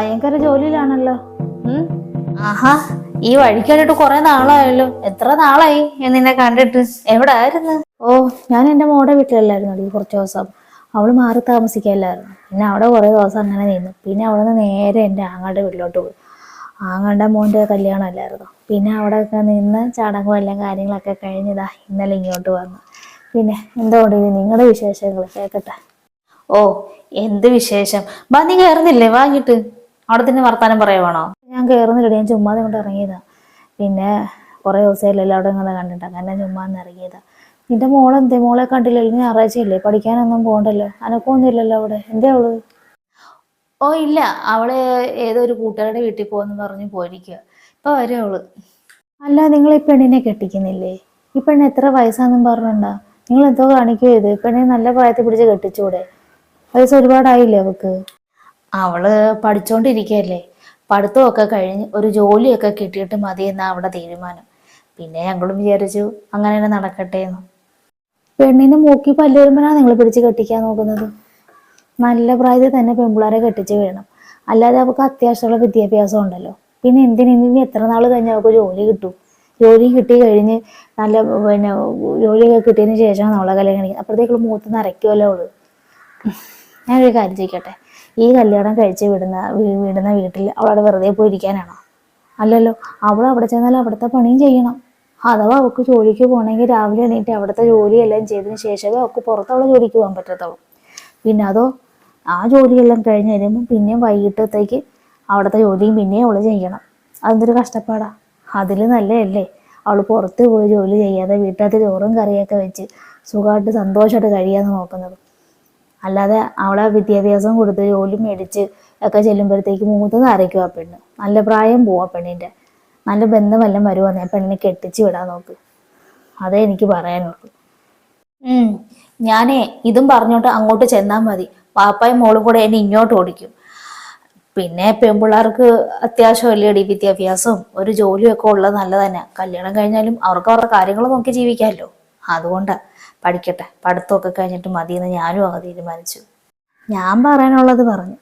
ഭയങ്കര ജോലിയിലാണല്ലോ. ആഹാ ഈ വഴിക്കായിട്ട് കുറെ നാളായല്ലോ. എത്ര നാളായി ഞാൻ നിന്നെ കണ്ടിട്ട്? എവിടെ ആയിരുന്നു ഓ ഞാൻ എന്റെ മോടെ വീട്ടിലല്ലായിരുന്നു ഈ കുറച്ച് ദിവസം. അവൾ മാറി താമസിക്കല്ലായിരുന്നു പിന്നെ അവിടെ കുറേ ദിവസം അങ്ങനെ നിന്നു. പിന്നെ അവിടെ നിന്ന് നേരെ എന്റെ ആങ്ങളുടെ വീട്ടിലോട്ട് പോയി. ആങ്ങളുടെ കല്യാണം കല്യാണമല്ലായിരുന്നു. പിന്നെ അവിടെ ഒക്കെ നിന്ന് ചടങ്ങും എല്ലാം കാര്യങ്ങളൊക്കെ കഴിഞ്ഞതാ ഇന്നലെ ഇങ്ങോട്ട് വന്നു. പിന്നെ എന്തുകൊണ്ട് നിങ്ങളുടെ വിശേഷങ്ങൾ കേൾക്കട്ടെ ഓ എന്ത് വിശേഷം? ബാ നീ കയറുന്നില്ലേ? വാങ്ങിട്ട് അവിടെ തന്നെ വർത്താനം പറയുവാണോ? ഞാൻ കയറുന്നില്ല ഞാൻ ചുമ്മാതെ കൊണ്ട് ഇറങ്ങിയതാ. പിന്നെ കുറേ ദിവസമായില്ലല്ലോ അവിടെ ഇങ്ങനെ കണ്ടിട്ട് അങ്ങനെ ചുമ്മാ ഒന്ന് ഇറങ്ങിയതാ. നിന്റെ മോളെന്തേ മോളെ കണ്ടില്ലല്ലോ ഞായറാഴ്ചയില്ലേ? പഠിക്കാനൊന്നും പോകണ്ടല്ലോ അനക്കൊന്നുമില്ലല്ലോ അവിടെ? എന്തേ അവൾ? ഓ ഇല്ല. അവൾ ഏതോ ഒരു കൂട്ടുകാരുടെ വീട്ടിൽ പോകുന്നു പറഞ്ഞ് പോയിരിക്കുക ഇപ്പൊ വരും അവൾ. അല്ല നിങ്ങൾ ഈ പെണ്ണിനെ കെട്ടിക്കുന്നില്ലേ? ഈ പെണ്ണ് എത്ര വയസ്സാന്നും പറഞ്ഞിട്ടുണ്ടാ? നിങ്ങൾ എന്തോ കാണിക്കുമോ ഇത്. പെണ്ണിനെ നല്ല പ്രായത്തിൽ പിടിച്ച് കെട്ടിച്ചൂടെ? വയസ്സ് ഒരുപാടായില്ലേ അവക്ക് അവൾ പഠിച്ചോണ്ടിരിക്കല്ലേ പഠിത്തമൊക്കെ കഴിഞ്ഞ് ഒരു ജോലിയൊക്കെ കിട്ടിയിട്ട് മതി എന്നാ അവളുടെ തീരുമാനം. പിന്നെ ഞങ്ങളും വിചാരിച്ചു അങ്ങനെ തന്നെ നടക്കട്ടെ എന്ന് പെണ്ണിനെ മൂക്കി പല്ലുവരുമ്പോഴാണ് നിങ്ങൾ പിടിച്ച് കെട്ടിക്കാൻ നോക്കുന്നത്? നല്ല പ്രായത്തിൽ തന്നെ പെൺപിള്ളേരെ കെട്ടിച്ച് വേണം അല്ലാതെ അവൾക്ക് അത്യാവശ്യമുള്ള വിദ്യാഭ്യാസം ഉണ്ടല്ലോ. പിന്നെ എന്തിനു ഇനി എത്ര നാൾ കഴിഞ്ഞാൽ അവൾക്ക് ജോലി കിട്ടും? ജോലി കിട്ടി കഴിഞ്ഞ് നല്ല പിന്നെ ജോലിയൊക്കെ കിട്ടിയതിന് ശേഷമാണ് അവളെ കല്യാണം കഴിക്കുന്നത്. അപ്പോഴത്തേക്കുള്ള മൂത്ത് നിറയ്ക്കുമല്ലോ അവൾ. ഞാനൊരു കാര്യം ചോദിക്കട്ടെ? ഈ കല്യാണം കഴിച്ച് വിടുന്ന വിടുന്ന വീട്ടിൽ അവളവിടെ വെറുതെ പോയിരിക്കാനാണോ? അല്ലല്ലോ അവൾ അവിടെ ചെന്നാൽ അവിടുത്തെ പണിയും ചെയ്യണം. അഥവാ അവൾക്ക് ജോലിക്ക് പോകണമെങ്കിൽ രാവിലെ എണീറ്റ് അവിടുത്തെ ജോലിയെല്ലാം ചെയ്തതിന് ശേഷമേ അവൾക്ക് പുറത്തുള്ള ജോലിക്ക് പോകാൻ പറ്റത്തുള്ളൂ. പിന്നെ അതോ ആ ജോലിയെല്ലാം കഴിഞ്ഞ് കഴിയുമ്പോൾ പിന്നെയും വൈകിട്ടത്തേക്ക് അവിടുത്തെ ജോലിയും പിന്നെയും അവൾ ചെയ്യണം. അതെന്തൊരു കഷ്ടപ്പാടാ. അതിൽ നല്ലതല്ലേ അവൾ പുറത്ത് പോയി ജോലി ചെയ്യാതെ വീട്ടിലത്തെ ചോറും കറിയൊക്കെ വെച്ച് സുഖമായിട്ട് സന്തോഷമായിട്ട് കഴിയാന്ന് നോക്കുന്നത്. അല്ലാതെ അവളെ വിദ്യാഭ്യാസം കൊടുത്ത് ജോലി മേടിച്ച് ഒക്കെ ചെല്ലുമ്പോഴത്തേക്ക് മൂത്ത് നരയ്ക്കും ആ പെണ്ണ്. നല്ല പ്രായം പോവാ പെണ്ണിന്റെ. നല്ല ബന്ധമെല്ലാം വരുവാന്ന് ആ പെണ്ണിനെ കെട്ടിച്ച് വിടാൻ നോക്ക്. അതേ എനിക്ക് പറയാനുള്ളൂ. ഞാനേ ഇതും പറഞ്ഞോട്ട് അങ്ങോട്ട് ചെന്നാൽ മതി. പാപ്പായും മോളും കൂടെ എന്നെ ഇങ്ങോട്ട് ഓടിക്കും. പിന്നെ പെൺപിള്ളേർക്ക് അത്യാവശ്യം അല്ലേടി വിദ്യാഭ്യാസവും ഒരു ജോലിയും ഒക്കെ ഉള്ളത് നല്ലതന്നെ കല്യാണം കഴിഞ്ഞാലും അവർക്ക് അവരുടെ കാര്യങ്ങൾ നോക്കി ജീവിക്കാമല്ലോ. അതുകൊണ്ടാ. പഠിക്കട്ടെ. പഠിത്തമൊക്കെ കഴിഞ്ഞിട്ട് മതിയെന്ന് ഞാനും അങ്ങ് തീരുമാനിച്ചു. ഞാൻ പറയാനുള്ളത് പറഞ്ഞു.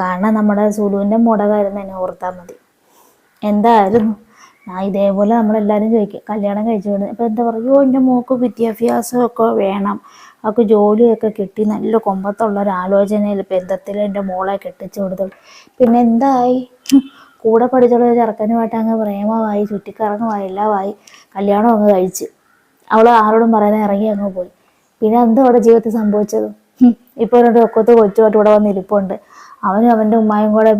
കാരണം നമ്മുടെ സുലുവിന്റെ മുടകായിരുന്നു എന്നെ ഓർത്താൽ മതി. എന്തായാലും ഞാൻ ഇതേപോലെ നമ്മളെല്ലാവരും ചോദിക്കും. കല്യാണം കഴിച്ചു വിടുന്നത് ഇപ്പം എന്താ പറയുക? എന്റെ മോക്ക് വിദ്യാഭ്യാസമൊക്കെ വേണം. അവൾക്ക് ജോലിയൊക്കെ കിട്ടി. നല്ല കൊമ്പത്തുള്ള ഒരു ആലോചനയിൽ ബന്ധത്തിൽ എന്റെ മോളെ കെട്ടിച്ചു കൊടുത്തു. പിന്നെ എന്തായി? കൂടെ പഠിച്ചുള്ള ചെറുക്കനുമായിട്ട് അങ്ങ് പ്രേമമായി ചുറ്റിക്കറങ്ങുമായി എല്ലാമായി കല്യാണം അങ്ങ് കഴിച്ച്. അവൾ ആരോടും പറയാതെ ഇറങ്ങി അങ്ങ് പോയി. പിന്നെ എന്താ അവിടെ ജീവിതത്തിൽ സംഭവിച്ചത്? ഇപ്പോൾ ഇപ്പൊ ഒരു ഒക്കത്ത് കൊച്ചുമായിട്ട് ഇവിടെ വന്ന് ഇരിപ്പുണ്ട്. അവനും അവന്റെ ഉമ്മായും കൂടെ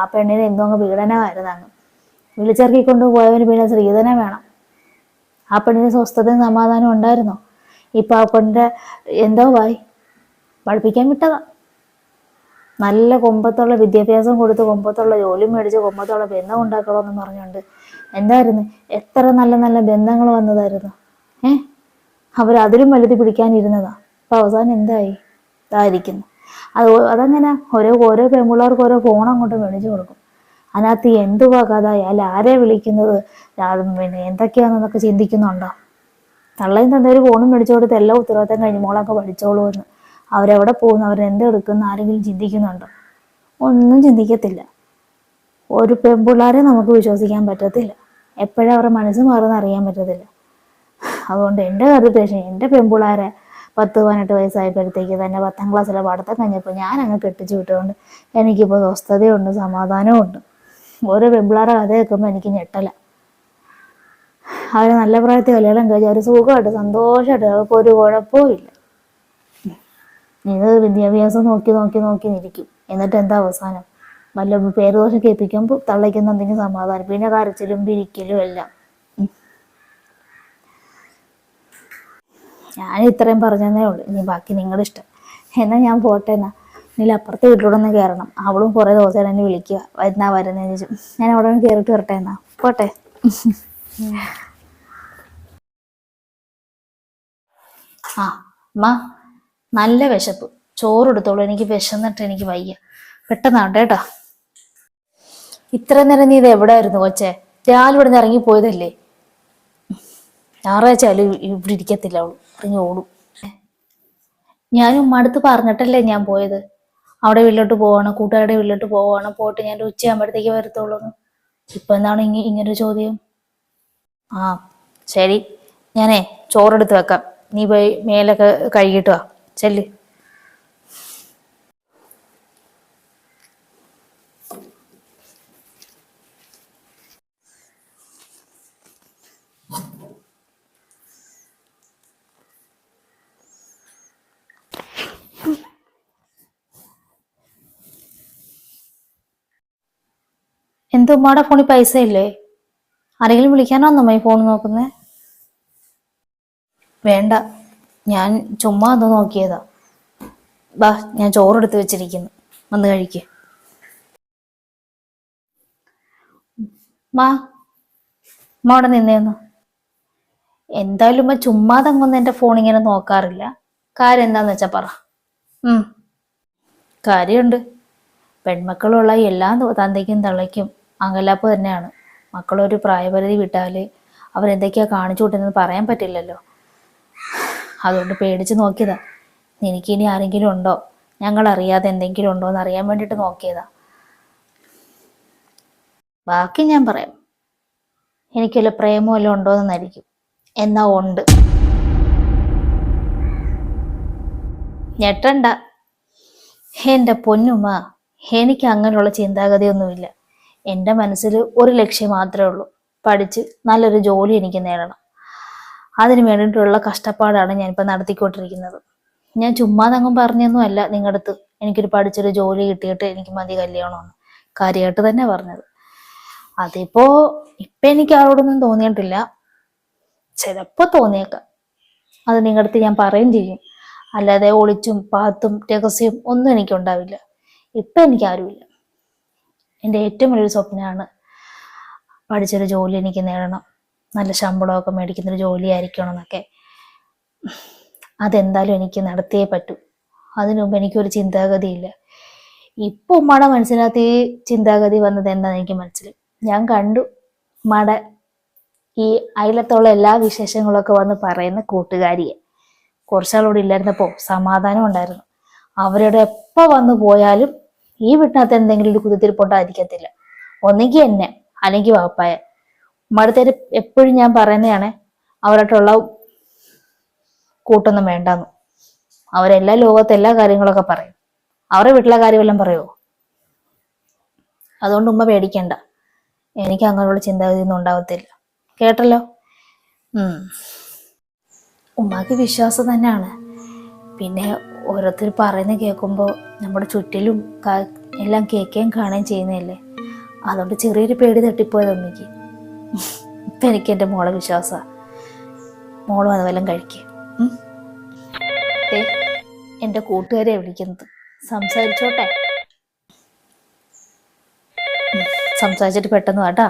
ആ പെണ്ണിനെ എന്തോ അങ്ങ് പീഡനമായിരുന്നു അങ്ങ്. വിളിച്ചിറക്കിക്കൊണ്ട് പോയവന് പിന്നെ സ്ത്രീധനം വേണം. ആ പെണ്ണിന് സ്വസ്ഥതയും സമാധാനം ഉണ്ടായിരുന്നോ? ഇപ്പം ആ പെണ്ണിന്റെ എന്തോ വായി പഠിപ്പിക്കാൻ വിട്ടതാ. നല്ല കൊമ്പത്തുള്ള വിദ്യാഭ്യാസം കൊടുത്ത് കൊമ്പത്തുള്ള ജോലി മേടിച്ച് കൊമ്പത്തുള്ള ബന്ധം ഉണ്ടാക്കണമെന്ന് പറഞ്ഞുകൊണ്ട് എന്തായിരുന്നു? എത്ര നല്ല നല്ല ബന്ധങ്ങൾ വന്നതായിരുന്നു? അവർ അതിലും വലുതി പിടിക്കാനിരുന്നതാ. അപ്പൊ അവസാനം എന്തായി? ഇതായിരിക്കുന്നു. അത് അതങ്ങനെ ഓരോ ഓരോ പെൺപിള്ളേർക്ക് ഓരോ ഫോൺ അങ്ങോട്ട് മേടിച്ചു കൊടുക്കും. അതിനകത്ത് എന്തുവാ കഥ അല്ല ആരെ വിളിക്കുന്നത്? പിന്നെ എന്തൊക്കെയാണെന്നൊക്കെ ചിന്തിക്കുന്നുണ്ടോ? തള്ളയും തന്നെ ഒരു ഫോണും മേടിച്ചു കൊടുത്ത് എല്ലാ ഉത്തരവാദിത്തം കഴിഞ്ഞ് മോളൊക്കെ പഠിച്ചോളൂ എന്ന്. അവരെവിടെ പോകുന്നു? അവരെന്തെടുക്കുന്നു ആരെങ്കിലും ചിന്തിക്കുന്നുണ്ടോ? ഒന്നും ചിന്തിക്കത്തില്ല. ഒരു പെൺപിള്ളാരെ നമുക്ക് വിശ്വസിക്കാൻ പറ്റത്തില്ല. എപ്പോഴും അവരുടെ മനസ്സ് മാറുന്ന അറിയാൻ പറ്റത്തില്ല. അതുകൊണ്ട് എന്റെ കാര്യത്തിൽ എന്റെ പെൺപിള്ളാരെ പത്ത് പതിനെട്ട് വയസ്സായപ്പോഴത്തേക്ക് തന്നെ പത്താം ക്ലാസ്സിലെ പഠിത്തം കഴിഞ്ഞപ്പോൾ ഞാൻ അങ്ങ് കെട്ടിച്ചു വിട്ടുകൊണ്ട് എനിക്കിപ്പോൾ സ്വസ്ഥതയുണ്ട് സമാധാനവും ഉണ്ട് ഓരോ പെൺപിള്ളാരെ കഥ കേൾക്കുമ്പോൾ എനിക്ക് ഞെട്ടല. അവർ നല്ല പ്രായത്തിൽ കല്യാണം കഴിച്ചാൽ അവർ സുഖമായിട്ട് സന്തോഷമായിട്ട് അവർക്ക് ഒരു കുഴപ്പവും ഇല്ല. ഇത് വിദ്യാഭ്യാസം നോക്കി നോക്കി നോക്കി നിൽക്കും എന്നിട്ട് എന്താ അവസാനം? വല്ല പേരുദോഷം കേൾപ്പിക്കുമ്പോൾ തള്ളയ്ക്കുന്ന എന്തെങ്കിലും സമാധാനം. പിന്നെ കരച്ചിലും പിരിക്കലും എല്ലാം ഉം. ഞാൻ ഇത്രയും പറഞ്ഞതേ ഉള്ളൂ. ഇനി ബാക്കി നിങ്ങളുടെ ഇഷ്ടം. എന്നാൽ ഞാൻ പോട്ടെ എന്നാ. ഇനി അപ്പുറത്തെ വീട്ടിലൂടെ ഒന്ന് കയറണം. അവളും കുറേ ദിവസം എന്നെ വിളിക്കുക. വരുന്നാ വരുന്നതെന്ന് ചോദിച്ചു. ഞാൻ അവിടെ ഒന്ന് കയറിയിട്ട് വരട്ടെ എന്നാ. പോട്ടെ. ആ അമ്മ നല്ല വിശപ്പ്. ചോറെടുത്തോളൂ. എനിക്ക് വിശന്നിട്ട് എനിക്ക് വയ്യ. പെട്ടെന്നാട്ടെ കേട്ടോ. ഇത്ര നേരം നീ ഇത് എവിടെ ആയിരുന്നു കൊച്ചേ? രാവിലെ ഇവിടെ നിന്ന് ഇറങ്ങി പോയതല്ലേ? ഞായറാഴ്ച ആയാലും ഇവിടെ ഇരിക്കത്തില്ല. അവൾ ഓടും. ഞാനും ഉമ്മടുത്ത് പറഞ്ഞിട്ടല്ലേ ഞാൻ പോയത്. അവിടെ വീട്ടിലോട്ട് പോവാണ് കൂട്ടുകാരുടെ വീട്ടിലോട്ട് പോവാണ് പോയിട്ട് ഞാൻ ഉച്ചയാകുമ്പോഴത്തേക്ക് വരത്തുള്ളൂ ഇപ്പൊ എന്താണ് ഇങ്ങ ഇങ്ങനൊരു ചോദ്യം? ആ ശരി. ഞാനേ ചോറെടുത്ത് വെക്കാം. നീ പോയി മേലൊക്കെ കഴുകിയിട്ട് വാ. ചെല്ല്. എന്ത് ഉമ്മാടെ ഫോണിൽ പൈസ ഇല്ലേ? ആരെങ്കിലും വിളിക്കാനാണോ അമ്മ ഈ ഫോൺ നോക്കുന്നേ? വേണ്ട. ഞാൻ ചുമ്മാ ഒന്ന് നോക്കിയതാ. ബാ ഞാൻ ചോറെടുത്ത് വെച്ചിരിക്കുന്നു. വന്ന് കഴിക്ക്. മാ അവിടെ നിന്നേന്ന് എന്തായാലും ഉമ്മ ചുമ്മാ അങ്ങൊന്നും എന്റെ ഫോൺ ഇങ്ങനെ നോക്കാറില്ല. കാര്യം എന്താന്ന് വെച്ചാ പറ. കാര്യമുണ്ട്. പെൺമക്കളുള്ള എല്ലാ തന്തയ്ക്കും തള്ളയ്ക്കും അങ്കലാപ്പ് തന്നെയാണ്. മക്കളൊരു പ്രായപരിധി വിട്ടാൽ അവരെന്തൊക്കെയാ കാണിച്ചു കൂട്ടുന്നത് പറയാൻ പറ്റില്ലല്ലോ. അതുകൊണ്ട് പേടിച്ച് നോക്കിയതാ. എനിക്കിനി ആരെങ്കിലും ഉണ്ടോ? ഞങ്ങൾ അറിയാതെ എന്തെങ്കിലും ഉണ്ടോ എന്ന് അറിയാൻ വേണ്ടിയിട്ട് നോക്കിയതാ. ബാക്കി ഞാൻ പറയാം. എനിക്കല്ല പ്രേമം വല്ലതും ഉണ്ടോയെന്നായിരിക്കും എന്നാ ഉണ്ട്. ഞെട്ടണ്ട. എന്റെ പൊന്നുമ്മ എനിക്ക് അങ്ങനെയുള്ള ചിന്താഗതിയൊന്നുമില്ല. എന്റെ മനസ്സിൽ ഒരു ലക്ഷ്യം മാത്രമേ ഉള്ളൂ. പഠിച്ച് നല്ലൊരു ജോലി എനിക്ക് നേടണം. അതിന് വേണ്ടിയിട്ടുള്ള കഷ്ടപ്പാടാണ് ഞാനിപ്പോൾ നടത്തിക്കൊണ്ടിരിക്കുന്നത്. ഞാൻ ചുമ്മാതങ്ങും പറഞ്ഞൊന്നും അല്ല നിങ്ങളുടെ അടുത്ത് എനിക്കൊരു പഠിച്ചൊരു ജോലി കിട്ടിയിട്ട് എനിക്ക് മതി കല്യാണമെന്ന്. കാര്യമായിട്ട് തന്നെ പറഞ്ഞത്. അതിപ്പോ ഇപ്പൊ എനിക്ക് ആരോടൊന്നും തോന്നിയിട്ടില്ല. ചിലപ്പോ തോന്നിയേക്കാം. അത് നിങ്ങളുടെ അടുത്ത് ഞാൻ പറയുകയും ചെയ്യും. അല്ലാതെ ഒളിച്ചും പാത്തും രഹസ്യം ഒന്നും എനിക്കുണ്ടാവില്ല. ഇപ്പൊ എനിക്ക് ആരുമില്ല. എന്റെ ഏറ്റവും വലിയൊരു സ്വപ്നമാണ് പഠിച്ചൊരു ജോലി എനിക്ക് നേടണം. നല്ല ശമ്പളമൊക്കെ മേടിക്കുന്നൊരു ജോലി ആയിരിക്കണം എന്നൊക്കെ അതെന്തായാലും എനിക്ക് നടത്തിയേ പറ്റൂ. അതിനു മുമ്പ് എനിക്കൊരു ചിന്താഗതിയില്ല. ഇപ്പൊ ഉമ്മയുടെ മനസ്സിനകത്ത് ഈ ചിന്താഗതി വന്നത് എന്താണെന്ന് എനിക്ക് മനസ്സിലായി. ഞാൻ കണ്ടു ഉമ്മയുടെ ഈ അയലത്തുള്ള എല്ലാ വിശേഷങ്ങളൊക്കെ വന്ന് പറയുന്ന കൂട്ടുകാരിയെ. കുറച്ചാളോട് ഇല്ലായിരുന്നപ്പോൾ സമാധാനം ഉണ്ടായിരുന്നു അവരുടെ എപ്പോ വന്നു പോയാലും ഈ വീട്ടിനകത്ത് എന്തെങ്കിലും ഒരു കുതിത്തിരിപ്പുണ്ടായിരിക്കത്തില്ല ഒന്നെങ്കിൽ എന്നെ അല്ലെങ്കിൽ വാപ്പായ. മടുത്തേര് എപ്പോഴും ഞാൻ പറയുന്നതാണ് അവരായിട്ടുള്ള കൂട്ടൊന്നും വേണ്ടെന്ന്. അവരെല്ലാ ലോകത്തെ എല്ലാ കാര്യങ്ങളൊക്കെ പറയും. അവരുടെ വീട്ടിലെ കാര്യമെല്ലാം പറയുമോ അതുകൊണ്ട് ഉമ്മ പേടിക്കണ്ട. എനിക്ക് അങ്ങനെയുള്ള ചിന്താഗതി ഒന്നും ഉണ്ടാവത്തില്ല. കേട്ടല്ലോ? ഉം. ഉമ്മക്ക് വിശ്വാസം തന്നെയാണ്. പിന്നെ ഓരോരുത്തർ പറയുന്നത് കേൾക്കുമ്പോൾ നമ്മുടെ ചുറ്റിലും എല്ലാം കേൾക്കുകയും കാണുകയും ചെയ്യുന്നതല്ലേ? അതുകൊണ്ട് ചെറിയൊരു പേടി തട്ടിപ്പോയത് അമ്മയ്ക്ക് ഇപ്പം എനിക്ക് എന്റെ മോളെ വിശ്വാസമാണ് മോളും വല്ലതും കഴിക്കുക എന്റെ കൂട്ടുകാരെ വിളിക്കുന്നത്. സംസാരിച്ചോട്ടെ? സംസാരിച്ചിട്ട് പെട്ടെന്ന് വാട്ടാ.